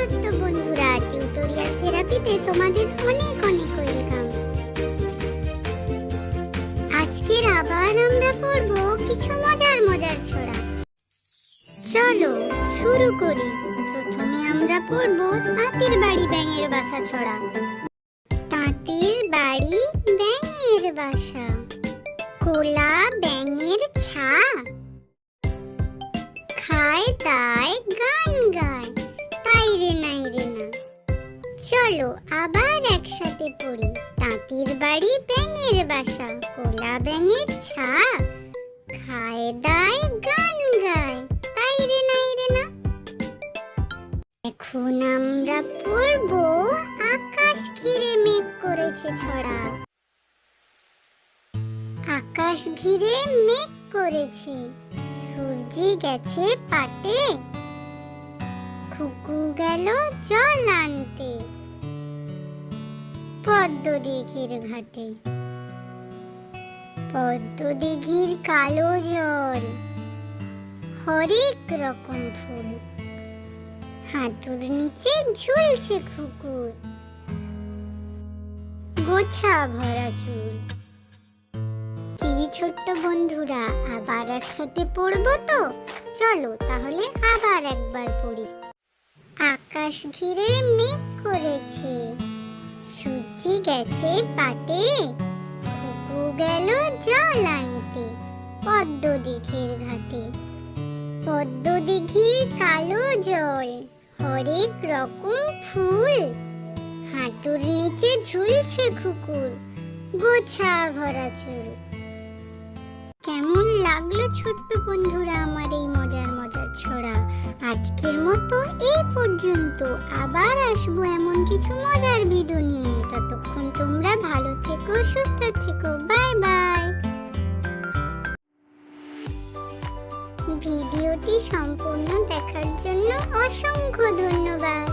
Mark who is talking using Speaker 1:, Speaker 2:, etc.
Speaker 1: ছোট্ট বন্ধুরা টিউটোরিয়াল থেরাপিতে তোমাদের অনেক অনেক ওয়েলকাম আজকের আবার আমরা পড়ব কিছু মজার মজার ছড়া। চলো শুরু করি। প্রথমে আমরা পড়ব তাঁতির বাড়ি ব্যাঙের বাসা ছড়া। তাঁতির বাড়ি ব্যাঙের বাসা। কোলা ব্যাঙের ছা। খায় দায় গান চলো আবার একসাথে পড়ি। তাঁতির বাড়ি ব্যাঙের বাসা, কোলা ব্যাঙের ছা খায় দায়, গান গায়, তাই রে নাই রে না। এখন আমরা পড়ব আকাশ ঘিরে মেঘ করেছে ছড়া। আকাশ ঘিরে মেঘ করেছে। সূর্যি গেছে পাটে খুকু গেল জল আনতে। পদ্ম দিঘির ঘাটে। পদ্ম দিঘির কালো জল, হরেক রকম ফুল। হাঁটুর নিচে ঝুলছে খুকুর গোছা ভরা চুল। কি ছোট্ট বন্ধুরা, আবার একসাথে পড়ব তো? চলো তাহলে আবার একবার আকাশ ঘিরে মেঘ করেছে। সূর্যি গেছে পাটে কুকু গেল জল আনতে পদ্ম দিঘির ঘাটে। পদ্ম দিঘির কালো জল, হরেক রকম ফুল। হাঁটুর নিচে ঝুলছে কুকুর গোছা ভরা চুল। কেমন লাগল ছোট্ট বন্ধুরা আমার এই মজার মজার ছড়া। আজকের মতো এই পর্যন্ত। আবার আসব এমন কিছু মজার ভিডিও নিয়ে। ততক্ষণ তোমরা ভালো থেকো, সুস্থ থেকো। বাই বাই ভিডিওটি সম্পূর্ণ দেখার জন্য অসংখ্য ধন্যবাদ।